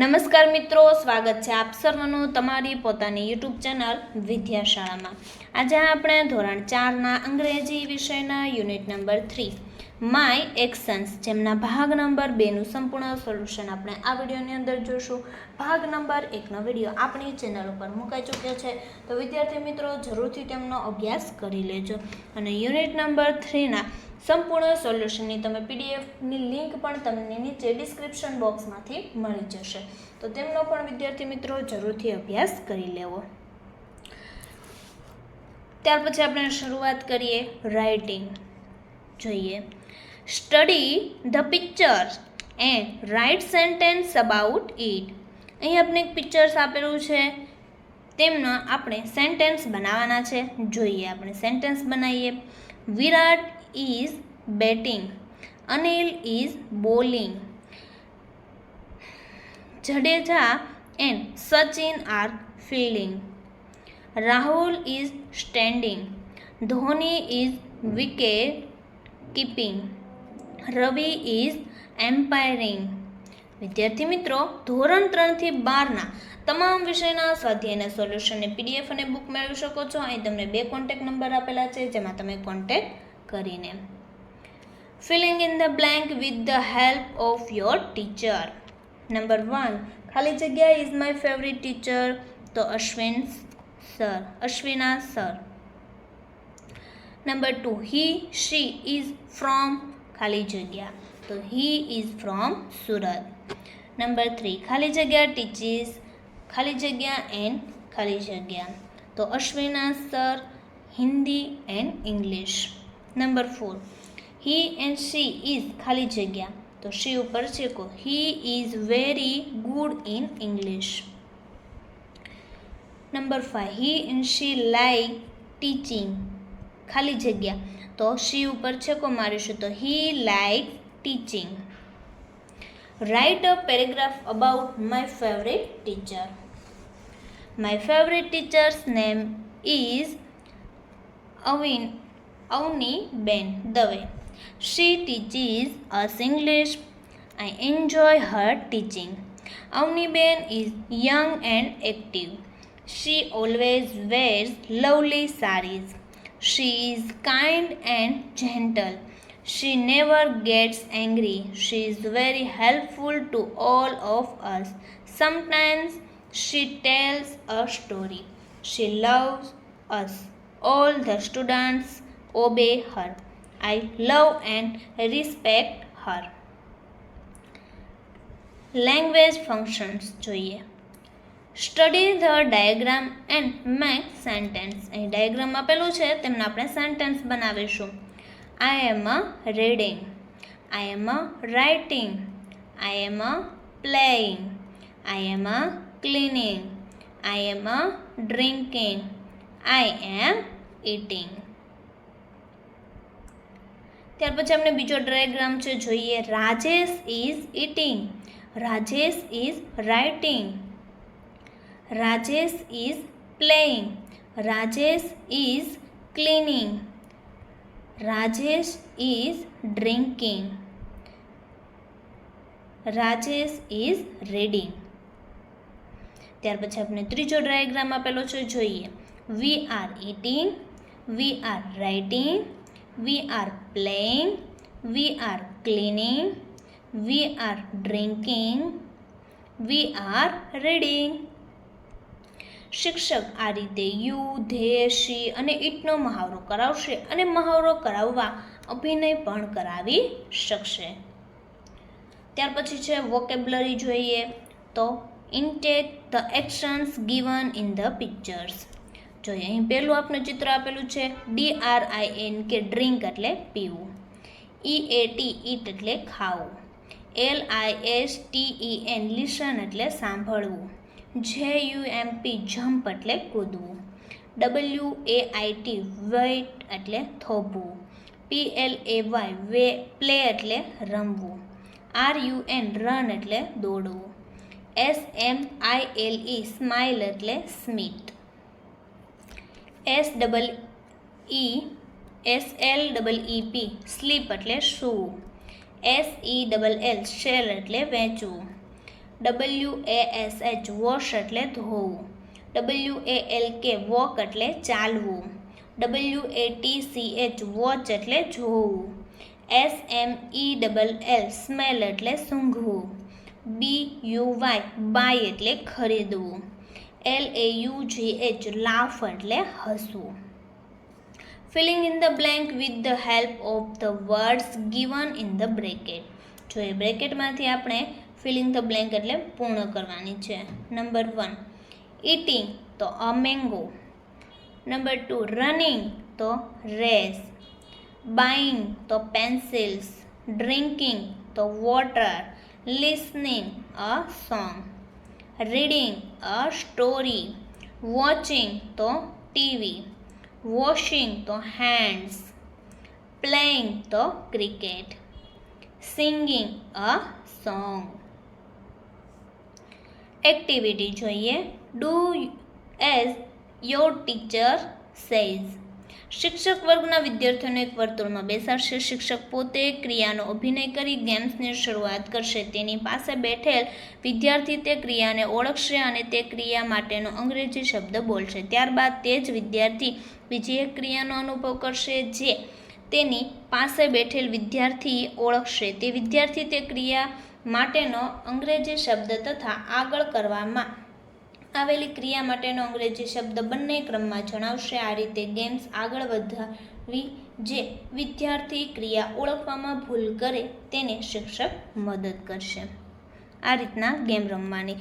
નમસ્કાર મિત્રો સ્વાગત છે આપ સર્વનું તમારી પોતાની યુટ્યુબ ચેનલ વિદ્યાશાળામાં આજે આપણે ધોરણ ચારના અંગ્રેજી વિષયના unit number three my actions જેમના ભાગ નંબર બેનું સંપૂર્ણ સોલ્યુશન આપણે આ વિડીયોની અંદર જોઈશું ભાગ નંબર એકનો વિડીયો આપણી ચેનલ ઉપર મુકાઈ ચૂક્યો છે તો વિદ્યાર્થી મિત્રો જરૂરથી તેમનો અભ્યાસ કરી લેજો અને યુનિટ નંબર થ્રીના સંપૂર્ણ સોલ્યુશનની તમે પીડીએફની લિંક પણ તમને નીચે ડિસ્ક્રિપ્શન બોક્સમાંથી મળી જશે તો તેમનો પણ વિદ્યાર્થી મિત્રો જરૂરથી અભ્યાસ કરી લેવો ત્યાર પછી આપણે શરૂઆત કરીએ રાઇટિંગ જોઈએ study the picture and write sentence about it અહીં આપણે એક પિક્ચર્સ આપેલું છે તેમનો આપણે સેન્ટેન્સ બનાવવાના છે જોઈએ આપણે સેન્ટેન્સ બનાવીએ Virat is batting Anil is bowling Jadeja and Sachin are fielding Rahul is standing Dhoni is wicket keeping Ravi is umpiring વિદ્યાર્થી મિત્રો ધોરણ ત્રણથી બારના તમામ વિષયના સ્વાધ્યાયના સોલ્યુશનને પીડીએફ અને બુક મેળવી શકો છો અહીં તમને બે કોન્ટેક નંબર આપેલા છે જેમાં તમે કોન્ટેક કરીને filling in the blank with the help of your teacher number one ખાલી જગ્યા ઇઝ માય ફેવરિટ ટીચર તો Ashwin sir Ashwina sir Number two, he, she is from Khali So he is from Surat. Number three, Khali teaches Khali and Khali Jagya. So Ashwina sir, Hindi and English. Number four, he and she is Khali Jagya. So she upar cheko. he is very good in English. Number five, he and she like teaching. ખાલી જગ્યા તો she ઉપર છેકો મારીશું તો he like teaching write a paragraph about my favourite teacher my favourite teacher's name is Avin Avani ben Dave she teaches us English I enjoy her teaching Avaniben is young and active she always wears lovely saris She is kind and gentle. She never gets angry. She is very helpful to all of us. Sometimes she tells a story. She loves us. All the students obey her. I love and respect her. Language functions. Study the diagram and make sentence અહીં diagram આપેલું છે તેમને આપણે sentence બનાવીશું I am a reading I am a writing I am a playing I am a cleaning I am a drinking I am eating ત્યાર પછી આપણે બીજો ડાયાગ્રામ છે જોઈએ Rajesh is eating Rajesh is writing Rajesh is playing. Rajesh is cleaning. Rajesh is drinking. Rajesh is reading ત્યાર પછી આપણે ત્રીજો ડાયાગ્રામ આપેલો છે જોઈએ we are eating we are writing we are playing we are cleaning we are drinking we are reading શિક્ષક આ રીતે યુ ધેશી અને ઈટનો મહાવરો કરાવશે અને મહાવરો કરાવવા અભિનય પણ કરાવી શકશે ત્યાર પછી છે વોકેબ્લરી જોઈએ તો intake the actions given in the pictures જોઈએ અહીં પહેલું આપણું ચિત્ર આપેલું છે D R I N K drink એટલે પીવું ઈ એ ટી ઈટ એટલે ખાવું L I S T E N listen એટલે સાંભળવું J U M P jump એટલે કૂદવું W A I T wait એટલે થોભવું પી એલ એ વાય વે પ્લે એટલે રમવું આર યુ એન રન એટલે દોડવું S M I L E smile એટલે સ્મિત S double E S L double E P sleep એટલે સૂવું S E double L sell એટલે વેચવું W A S H wash એટલે ધોવું W A L K walk એટલે ચાલવું W A T C H watch એટલે જોવું S M E double L smell એટલે સૂંઘવું B U Y buy એટલે ખરીદવું L A U G H laugh એટલે હસવું filling in the blank with the help of the words given in the bracket જો એ બ્રેકેટમાંથી આપણે फिलिंग द ब्लेंक एट पूर्ण करवा नंबर वन ईटिंग तो a mango number two running तो race buying तो पेन्सिल्स ड्रिंकिंग तो water listening a song reading a story watching तो टीवी वॉशिंग तो हैंड्स प्लेइंग तो cricket singing a song activity જોઈએ do as your teacher says શિક્ષક વર્ગના વિદ્યાર્થીઓને એક વર્તુળમાં બેસાડશે શિક્ષક પોતે ક્રિયાનો અભિનય કરી ગેમ્સની શરૂઆત કરશે તેની પાસે બેઠેલ વિદ્યાર્થી તે ક્રિયાને ઓળખશે અને તે ક્રિયા માટેનો અંગ્રેજી શબ્દ બોલશે ત્યારબાદ તે જ વિદ્યાર્થી બીજી એક ક્રિયાનો અનુભવ કરશે જે તેની પાસે બેઠેલ વિદ્યાર્થી ઓળખશે તે વિદ્યાર્થી તે ક્રિયા માટેનો અંગ્રેજી શબ્દ તથા આગળ કરવામાં આવેલી ક્રિયા માટેનો અંગ્રેજી શબ્દ બંને ક્રમમાં જણાવશે આ રીતે ગેમ્સ આગળ વધારવી જે વિદ્યાર્થી ક્રિયા ઓળખવામાં ભૂલ કરે તેને શિક્ષક મદદ કરશે આ રીતના ગેમ રમવાની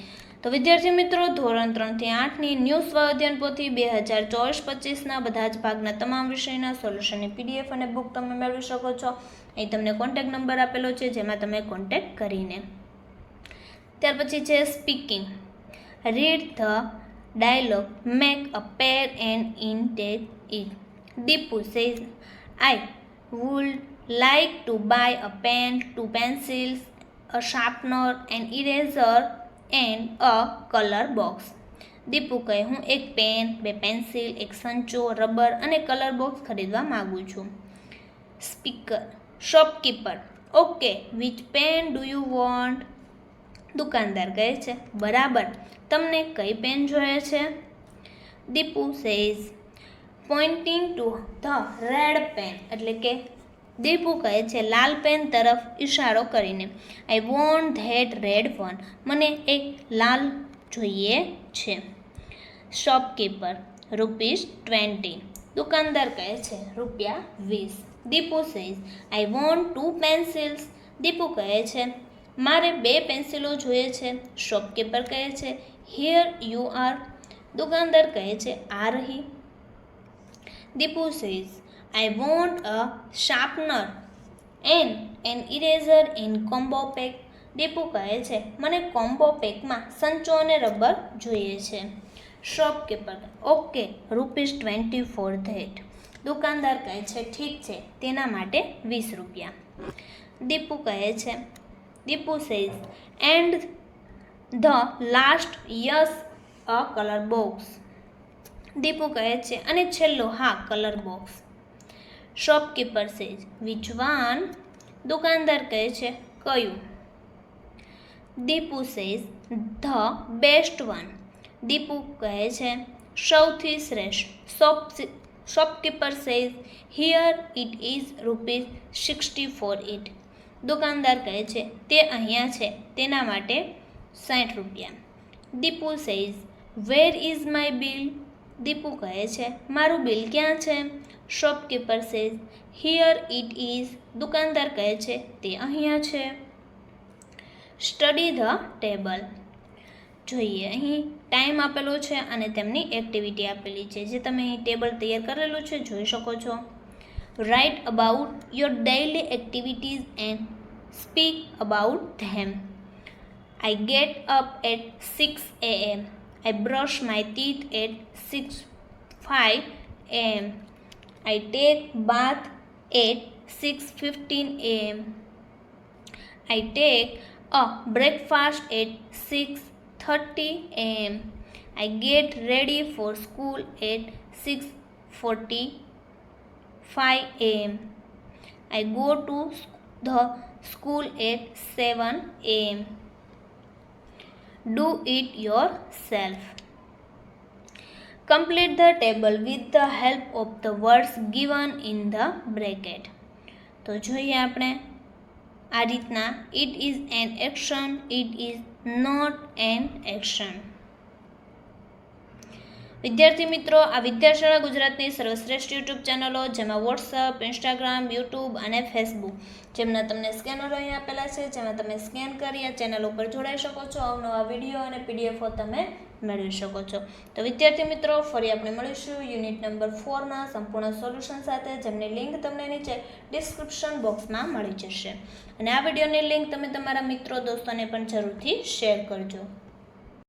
તો વિદ્યાર્થી મિત્રો ધોરણ ત્રણથી આઠની ન્યૂ સ્વાધ્યાયન પોથી બે હજાર ચોવીસ પચીસના બધા જ ભાગના તમામ વિષયના સોલ્યુશનની પીડીએફ અને બુક તમે મેળવી શકો છો અહીં તમને કોન્ટેક નંબર આપેલો છે જેમાં તમે કોન્ટેક કરીને ત્યાર પછી છે speaking read the dialogue make a pair and in tech it Deepu says I would like to buy a pen two pencils a sharpener, an eraser and a colour box Deepu કહે હું એક pen બે pencil એક સંચો rubber અને colour box ખરીદવા માગું છું speaker shopkeeper okay which pen do you want દુકાનદાર કહે છે બરાબર તમને કઈ પેન જોઈએ છે Deepu says pointing to the red pen એટલે કે દીપુ કહે છે લાલ પેન તરફ ઇશારો કરીને I want that red one મને એક લાલ જોઈએ છે શોપકીપર રૂપીસ ટ્વેન્ટી દુકાનદાર કહે છે રૂપિયા વીસ Deepu says I want two pencils Deepu કહે છે મારે બે પેન્સિલો જોઈએ છે શોપકીપર કહે છે હિયર યુ આર દુકાનદાર કહે છે આ રહી Deepu says I want a sharpener and an eraser in combo pack Deepu કહે છે મને કોમ્બો પેકમાં સંચો અને રબર જોઈએ છે shopkeeper okay rupees twenty for that દુકાનદાર કહે છે ઠીક છે તેના માટે વીસ રૂપિયા દીપુ કહે છે Deepu says and the last yes a colour box Deepu કહે છે અને છેલ્લો હા colour box shopkeeper says which one દુકાનદાર કહે છે કયું Deepu says the best one Deepu કહે છે સૌથી શ્રેષ્ઠ shop shopkeeper says here it is rupees sixty for it દુકાનદાર કહે છે તે અહીંયા છે તેના માટે સાઠ રૂપિયા Deepu says where is my bill Deepu કહે છે મારું બિલ ક્યાં છે shopkeeper says here it is દુકાનદાર કહે છે તે અહીંયા છે સ્ટડી ધ ટેબલ જોઈએ અહીં ટાઈમ આપેલો છે અને તેમની એક્ટિવિટી આપેલી છે જે તમે અહીં ટેબલ તૈયાર કરેલું છે જોઈ શકો છો write about your daily activities and speak about them I get up at six A M I brush my teeth at 6 5 am. I take bath at 6:15 am. I take a breakfast at 6:30 am. I get ready for school at 6:45 am. I go to the school at 7 am. do it yourself. Complete the table with the help of the words given in the bracket. તો જોઈએ આપણે આ રીતના it is an action it is not an action વિદ્યાર્થી મિત્રો આ વિદ્યાશાળા ગુજરાતની સર્વશ્રેષ્ઠ યુટ્યુબ ચેનલો જેમાં વોટ્સઅપ ઇન્સ્ટાગ્રામ યુટ્યુબ અને ફેસબુક જેમના તમને સ્કેનરો અહીં આપેલા છે જેમાં તમે સ્કેન કરી આ ચેનલ ઉપર જોડાઈ શકો છો અવનવા વિડીયો અને પીડીએફઓ તમે મેળવી શકો છો તો વિદ્યાર્થી મિત્રો ફરી આપણે મળીશું યુનિટ નંબર ફોરના સંપૂર્ણ સોલ્યુશન સાથે જેમની લિંક તમને નીચે ડિસ્ક્રિપ્શન બોક્સમાં મળી જશે અને આ વિડીયોની લિંક તમે તમારા મિત્રો દોસ્તોને પણ જરૂરથી શેર કરજો